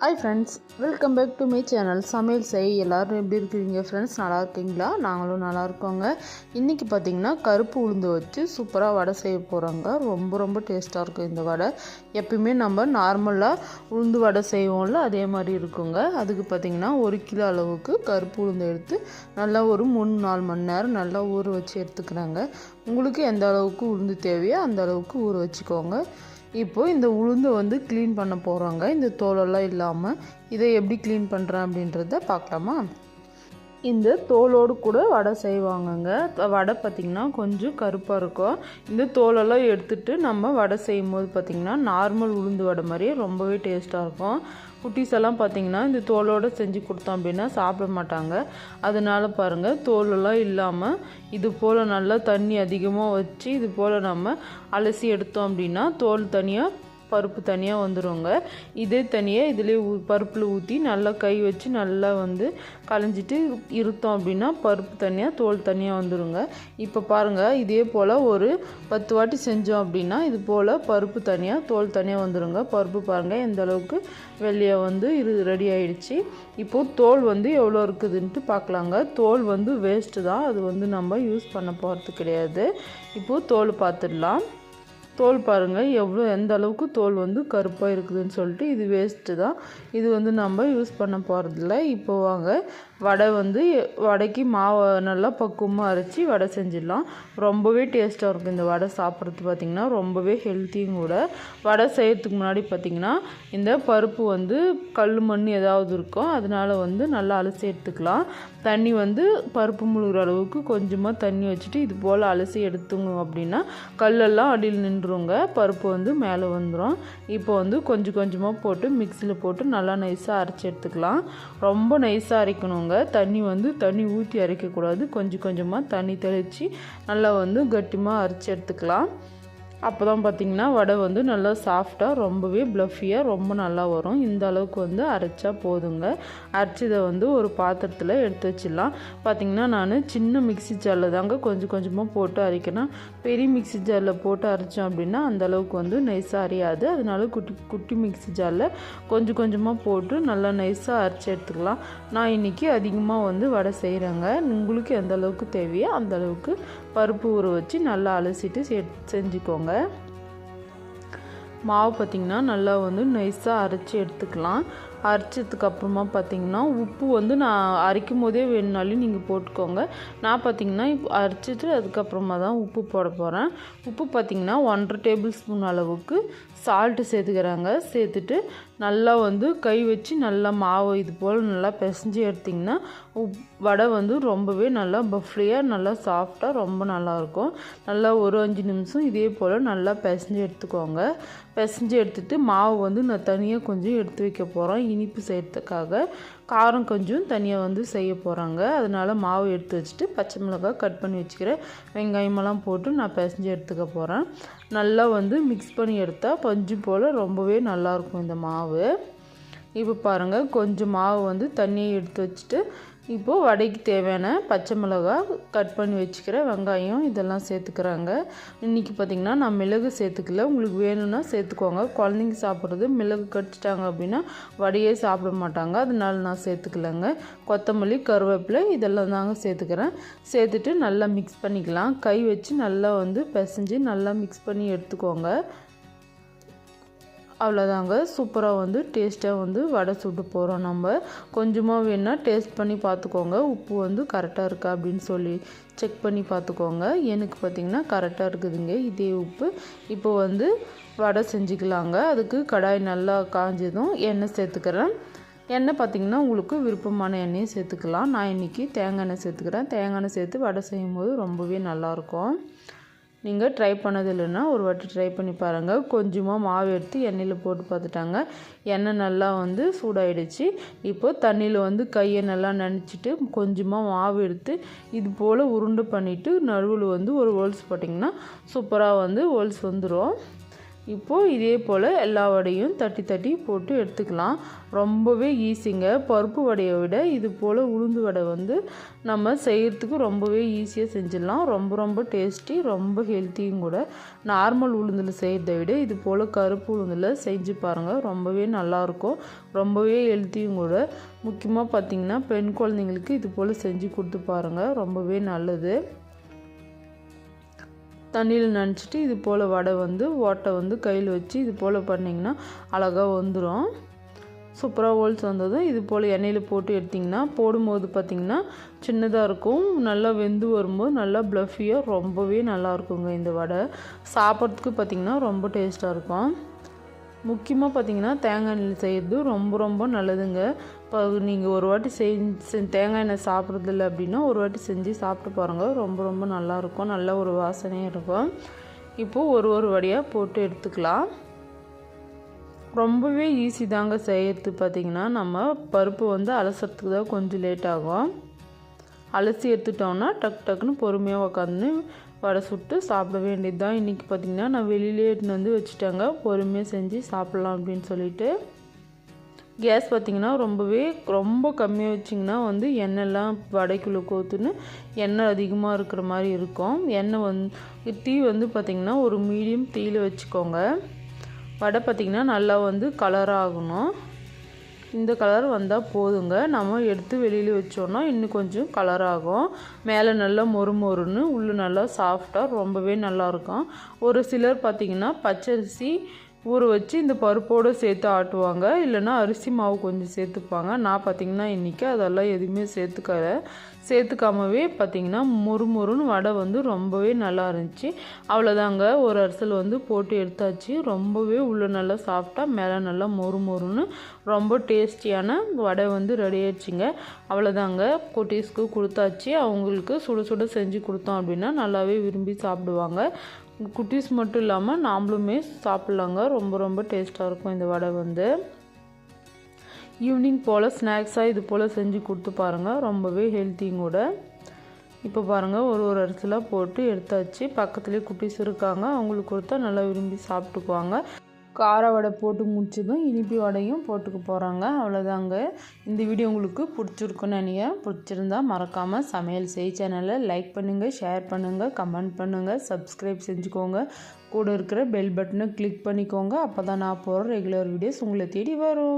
Hi friends welcome back to my channel சமையல் செய் எல்லோரும் எப்படி இருக்கிறீங்க? ஃப்ரெண்ட்ஸ் நல்லா இருக்கீங்களா? நாங்களும் நல்லா இருக்கோங்க. இன்றைக்கி பார்த்தீங்கன்னா கருப்பு உளுந்து வச்சு சூப்பராக வடை செய்ய போகிறோங்க ரொம்ப ரொம்ப டேஸ்ட்டாக இருக்கும் இந்த வடை. எப்பயுமே நம்ம நார்மலாக உளுந்து வடை செய்வோம்ல அதே மாதிரி இருக்குங்க. அதுக்கு பார்த்திங்கன்னா ஒரு கிலோ அளவுக்கு கருப்பு உளுந்து எடுத்து நல்லா ஒரு மூணு நாலு மணி நேரம் நல்லா ஊற வச்சு எடுத்துக்கிறாங்க. உங்களுக்கு எந்த அளவுக்கு உளுந்து தேவையோ அந்த அளவுக்கு ஊற வச்சுக்கோங்க. இப்போது இந்த உளுந்தை வந்து க்ளீன் பண்ண போகிறாங்க இந்த தோலெல்லாம் இல்லாமல் இதை எப்படி க்ளீன் பண்ணுறேன் அப்படின்றத பார்க்கலாமா? இந்த தோலோடு கூட வடை செய்வாங்கங்க. வடை பார்த்திங்கன்னா கொஞ்சம் கருப்பாக இருக்கும். இந்த தோலெல்லாம் எடுத்துட்டு நம்ம வடை செய்யும் போது பார்த்திங்கன்னா நார்மல் உளுந்து வடை மாதிரியே ரொம்பவே டேஸ்ட்டாக இருக்கும். குட்டீஸ் எல்லாம் பார்த்திங்கன்னா இந்த தோலோடு செஞ்சு கொடுத்தோம் அப்படின்னா சாப்பிட மாட்டாங்க. அதனால் பாருங்கள் தோலெல்லாம் இல்லாமல் இது போல் நல்லா தண்ணி அதிகமாக வச்சு இது போல் நம்ம அலசி எடுத்தோம் அப்படின்னா தோல் தனியாக பருப்பு தனியாக வந்துடுங்க இதே தனியாக இதிலே ஊ பருப்பில் ஊற்றி நல்லா கை வச்சு நல்லா வந்து களைஞ்சிட்டு இருத்தோம் அப்படின்னா பருப்பு தனியாக தோல் தனியாக வந்துடுங்க இப்போ பாருங்கள் இதே போல் ஒரு பத்து வாட்டி செஞ்சோம் அப்படின்னா இது போல் பருப்பு தனியாக தோல் தனியாக வந்துடுங்க பருப்பு பாருங்கள் எந்த அளவுக்கு வெள்ளையாக வந்து இரு ரெடி ஆயிடுச்சு. இப்போது தோல் வந்து எவ்வளோ இருக்குதுன்ட்டு பார்க்கலாங்க தோல் வந்து வேஸ்ட்டு தான். அது வந்து நம்ம யூஸ் பண்ண போகிறது கிடையாது. இப்போது தோல் பார்த்துடலாம் தோல் பாருங்கள் எவ்வளோ எந்த அளவுக்கு தோல் வந்து கருப்பாக இருக்குதுன்னு சொல்லிட்டு இது வேஸ்ட்டு தான். இது வந்து நம்ம யூஸ் பண்ண போகிறதில்ல இப்போ வாங்க வடை வந்து வடைக்கு மாவை நல்லா பக்குவமாக அரைச்சி வடை செஞ்சிடலாம். ரொம்பவே டேஸ்ட்டாக இருக்கும் இந்த வடை சாப்பிட்றது பார்த்திங்கன்னா ரொம்பவே ஹெல்த்தியும் கூட. வடை செய்யறதுக்கு முன்னாடி பார்த்திங்கன்னா இந்த பருப்பு வந்து கல் மண் ஏதாவது இருக்கும் அதனால் வந்து நல்லா அலசி எடுத்துக்கலாம். தண்ணி வந்து பருப்பு முழுகிற அளவுக்கு கொஞ்சமாக தண்ணி வச்சுட்டு இது போல் அலசி எடுத்துங்க அப்படின்னா கல்லெல்லாம் அடியில் நின்றுங்க பருப்பு வந்து மேலே வந்துடும் இப்போ வந்து கொஞ்சம் கொஞ்சமாக போட்டு மிக்சியில் போட்டு நல்லா நைஸாக அரைச்சி எடுத்துக்கலாம். ரொம்ப நைஸாக அரைக்கணுங்க. தண்ணி வந்து தண்ணி ஊற்றி அரைக்கக்கூடாது. கொஞ்சம் கொஞ்சமாக தண்ணி தெளித்து நல்லா வந்து கட்டிமாக அரைச்சி எடுத்துக்கலாம். அப்போ தான் பார்த்திங்கன்னா வடை வந்து நல்லா சாஃப்டாக ரொம்பவே ப்ளஃபியாக ரொம்ப நல்லா வரும். இந்த அளவுக்கு வந்து அரைச்சா போதுங்க. அரைச்சதை வந்து ஒரு பாத்திரத்தில் எடுத்து வச்சிடலாம். பார்த்திங்கன்னா நான் சின்ன மிக்சி ஜாரில் தாங்க கொஞ்சம் கொஞ்சமாக போட்டு அரைக்கணும் பெரிய மிக்சி ஜாரில் போட்டு அரைச்சோம் அப்படின்னா அந்த அளவுக்கு வந்து நைஸாக அரையாது. அதனால குட்டி குட்டி மிக்சி ஜாரில் கொஞ்சம் கொஞ்சமாக போட்டு நல்லா நைஸாக அரைச்சி எடுத்துக்கலாம். நான் இன்றைக்கி அதிகமாக வந்து வடை செய்கிறேங்க உங்களுக்கு எந்த அளவுக்கு தேவையோ அந்த அளவுக்கு பருப்பு ஊற வச்சு நல்லா அலசிட்டு செஞ்சுக்கோங்க. எடுத்துக்கோங்க. மாவு பார்த்திங்கன்னா நல்லா வந்து நைஸாக அரைச்சி எடுத்துக்கலாம். அரைச்சதுக்கு அப்புறமா பார்த்திங்கன்னா உப்பு வந்து நான் அரைக்கும் போதே வேணுனாலும் நீங்கள் போட்டுக்கோங்க. நான் பார்த்திங்கன்னா இப்போ அரைச்சிட்டு அதுக்கப்புறமா தான் உப்பு போட போகிறேன் உப்பு பார்த்திங்கன்னா ஒன்றரை டேபிள் ஸ்பூன் அளவுக்கு சால்ட்டு சேர்த்துக்கிறாங்க. சேர்த்துட்டு நல்லா வந்து கை வச்சு நல்லா மாவு இது போல் நல்லா பிசைஞ்சு எடுத்திங்கன்னா உப் வடை வந்து ரொம்பவே நல்லா பஃப்லியாக நல்லா சாஃப்டாக ரொம்ப நல்லாயிருக்கும். நல்லா ஒரு அஞ்சு நிமிஷம் இதே போல் நல்லா பிசைஞ்சு எடுத்துக்கோங்க. பிசைஞ்சு எடுத்துகிட்டு மாவு வந்து நான் தனியாக கொஞ்சம் எடுத்து வைக்க போகிறோம் இனிப்பு செய்கிறதுக்காக காரம் கொஞ்சம் தனியாக வந்து செய்ய போகிறாங்க அதனால் மாவு எடுத்து வச்சுட்டு பச்சை மிளகாய் கட் பண்ணி வச்சுக்கிறேன். வெங்காயமெல்லாம் போட்டு நான் பிசைஞ்சு எடுத்துக்க போகிறேன் நல்லா வந்து மிக்ஸ் பண்ணி எடுத்தால் பஞ்சு போல் ரொம்பவே நல்லாயிருக்கும் இந்த மாவு. இப்போ பாருங்கள் கொஞ்சம் மாவு வந்து தண்ணியை எடுத்து வச்சுட்டு இப்போது வடைக்கு தேவையான பச்சை மிளகா கட் பண்ணி வச்சுக்கிற வெங்காயம் இதெல்லாம் சேர்த்துக்கிறாங்க. இன்றைக்கி பார்த்திங்கன்னா நான் மிளகு சேர்த்துக்கல. உங்களுக்கு வேணும்னா சேர்த்துக்கோங்க. குழந்தைங்க சாப்பிட்றது மிளகு கடிச்சிட்டாங்க அப்படின்னா வடையே சாப்பிட மாட்டாங்க. அதனால நான் சேர்த்துக்கலங்க. கொத்தமல்லி கருவேப்பிலை இதெல்லாம் தாங்க சேர்த்துக்கிறேன். சேர்த்துட்டு நல்லா மிக்ஸ் பண்ணிக்கலாம். கை வச்சு நல்லா வந்து பிசைஞ்சு நல்லா மிக்ஸ் பண்ணி எடுத்துக்கோங்க. அவ்வளோதாங்க சூப்பராக வந்து டேஸ்ட்டாக வந்து வடை சுட்டு போகிறோம் நம்ம. கொஞ்சமாக வேணால் டேஸ்ட் பண்ணி பார்த்துக்கோங்க உப்பு வந்து கரெக்டாக இருக்கா அப்படின்னு சொல்லி செக் பண்ணி பார்த்துக்கோங்க எனக்கு பார்த்திங்கன்னா கரெக்டாக இருக்குதுங்க. இதே உப்பு. இப்போ வந்து வடை செஞ்சுக்கலாங்க. அதுக்கு கடாய் நல்லா காஞ்சதும் எண்ணெய் சேர்த்துக்கிறேன். எண்ணெய் பார்த்திங்கன்னா உங்களுக்கு விருப்பமான எண்ணெயை சேர்த்துக்கலாம். நான் இன்றைக்கி தேங்காய் எண்ணெய் சேர்த்துக்கிறேன். தேங்காய் எண்ணெய் சேர்த்து வடை செய்யும்போது ரொம்பவே நல்லாயிருக்கும் நீங்கள் ட்ரை பண்ணது இல்லைன்னா ஒரு வாட்டி ட்ரை பண்ணி பாருங்கள் கொஞ்சமாக மாவு எடுத்து எண்ணெயில் போட்டு பார்த்துட்டாங்க. எண்ணெய் நல்லா வந்து சூடாயிடுச்சு. இப்போ தண்ணியில் வந்து கையை நல்லா நினச்சிட்டு கொஞ்சமாக மாவு எடுத்து இது போல் உருண்டை பண்ணிவிட்டு நடுவில் வந்து ஒரு ஹோல்ஸ் போட்டிங்கன்னா சூப்பராக வந்து ஹோல்ஸ் வந்துடும் இப்போது இதே போல் எல்லா வடையும் தட்டி தட்டி போட்டு எடுத்துக்கலாம். ரொம்பவே ஈஸிங்க. பருப்பு வடையை விட இது போல் உளுந்து வடை வந்து நம்ம செய்கிறதுக்கு ரொம்பவே ஈஸியாக செஞ்சிடலாம். ரொம்ப ரொம்ப டேஸ்டி ரொம்ப ஹெல்த்தியும் கூட. நார்மல் உளுந்தில் செய்கிறத விட இது போல் கருப்பு உளுந்தில் செஞ்சு பாருங்கள் ரொம்பவே நல்லாயிருக்கும். ரொம்பவே ஹெல்த்தியும் கூட. முக்கியமாக பார்த்திங்கன்னா பெண் குழந்தைங்களுக்கு இது போல் செஞ்சு கொடுத்து பாருங்கள் ரொம்பவே நல்லது. தண்ணியில் நினச்சிட்டு இது போல் வடை வந்து ஓட்டை வந்து கையில் வச்சு இது போல் பண்ணிங்கன்னா அழகாக வந்துடும் சூப்பராக ஹோல்ஸ் வந்ததும் இது போல் எண்ணெயில் போட்டு எடுத்திங்கன்னா போடும்போது பார்த்திங்கன்னா சின்னதாக இருக்கும். நல்லா வெந்து வரும்போது நல்லா ப்ளஃபியாக ரொம்பவே நல்லா இருக்குங்க இந்த வடை. சாப்பிட்றதுக்கு பார்த்திங்கன்னா ரொம்ப டேஸ்ட்டாக இருக்கும். முக்கியமாக பார்த்தீங்கன்னா தேங்காய் எண்ணெயில் செய்கிறது ரொம்ப ரொம்ப நல்லதுங்க. இப்போ நீங்கள் ஒரு வாட்டி செஞ்சு தேங்காய் எண்ணெய் சாப்பிட்றதில்ல அப்படின்னா ஒரு வாட்டி செஞ்சு சாப்பிட்டு பாருங்கள் ரொம்ப ரொம்ப நல்லாயிருக்கும் நல்ல ஒரு வாசனையும் இருக்கும். இப்போது ஒரு ஒரு வடியாக போட்டு எடுத்துக்கலாம். ரொம்பவே ஈஸி தாங்க செய்யறது பார்த்திங்கன்னா நம்ம பருப்பு வந்து அலசறதுக்கு தான் கொஞ்சம் லேட் ஆகும். அலசி எடுத்துட்டோம்னா டக் டக்குன்னு பொறுமையாக உக்காந்து வடை சுட்டு சாப்பிட வேண்டியது தான் இன்றைக்கி பார்த்திங்கன்னா நான் வெளியிலே எடுத்துன்னு வந்து வச்சுட்டேங்க. பொறுமையாக செஞ்சு சாப்பிட்லாம் அப்படின்னு சொல்லிட்டு. கேஸ் பார்த்திங்கன்னா ரொம்பவே ரொம்ப கம்மியாக வச்சிங்கன்னா வந்து எண்ணெய்லாம் வடைக்குள்ளே கோத்துன்னு எண்ணெய் அதிகமாக இருக்கிற மாதிரி இருக்கும். எண்ணெய் வந்து டீ வந்து பார்த்திங்கன்னா ஒரு மீடியம் தீயில் வச்சுக்கோங்க. வடை பார்த்திங்கன்னா நல்லா வந்து கலர் ஆகணும். இந்த கலர் வந்தால் போதுங்க. நம்ம எடுத்து வெளியில் வச்சோன்னா இன்னும் கொஞ்சம் கலர் ஆகும். மேலே நல்லா மொறு மொறுன்னு உள்ளே நல்லா சாஃப்டாக ரொம்பவே நல்லாயிருக்கும் ஒரு சிலர் பார்த்திங்கன்னா பச்சரிசி ஊற வச்சு இந்த பருப்போடு சேர்த்து ஆட்டுவாங்க. இல்லைன்னா அரிசி மாவு கொஞ்சம் சேர்த்துப்பாங்க. நான் பார்த்திங்கன்னா இன்றைக்கி அதெல்லாம் எதுவுமே சேர்த்துக்கல. சேர்த்துக்காமவே பார்த்திங்கன்னா மொறு மொறுன்னு வடை வந்து ரொம்பவே நல்லா இருந்துச்சு. அவ்வளோதாங்க ஒரு அரிசல் வந்து போட்டு எடுத்தாச்சு. ரொம்பவே உள்ளே நல்லா சாப்பிட்டா மேலே நல்லா மொறு மொறுன்னு ரொம்ப டேஸ்டியான வடை வந்து ரெடி ஆயிடுச்சுங்க. அவ்வளோதாங்க குட்டீஸ்க்கு கொடுத்தாச்சு. அவங்களுக்கு சுட சுட செஞ்சு கொடுத்தோம் அப்படின்னா நல்லாவே விரும்பி சாப்பிடுவாங்க. குட்டீஸ் மட்டும் இல்லாமல் நாம்ளுமே சாப்பிட்லாங்க. ரொம்ப ரொம்ப டேஸ்ட்டாக இருக்கும் இந்த வடை வந்து. ஈவினிங் போல் ஸ்நாக்ஸாக இது போல் செஞ்சு கொடுத்து பாருங்கள் ரொம்பவே ஹெல்த்தியும் கூட. இப்போ பாருங்கள் ஒரு ஒரு அரிசிலாம் போட்டு எடுத்தாச்சு. பக்கத்துலேயே குட்டீஸ் இருக்காங்க. அவங்களுக்கு கொடுத்தா நல்லா விரும்பி சாப்பிட்டுக்குவாங்க. கார வடை போட்டு முடிச்சதும் இனிப்பு வடையும் போட்டுக்க போகிறாங்க அவ்வளோதாங்க இந்த வீடியோ உங்களுக்கு பிடிச்சிருக்குன்னு நினைக்கிறேன். பிடிச்சிருந்தா மறக்காமல் சமையல் செய் சேனலை லைக் பண்ணுங்கள் ஷேர் பண்ணுங்கள் கமெண்ட் பண்ணுங்கள் சப்ஸ்கிரைப் செஞ்சுக்கோங்க. கூட இருக்கிற பெல் பட்டனை கிளிக் பண்ணிக்கோங்க. அப்போ தான் நான் போகிற ரெகுலர் வீடியோஸ் உங்களை தேடி வரும்.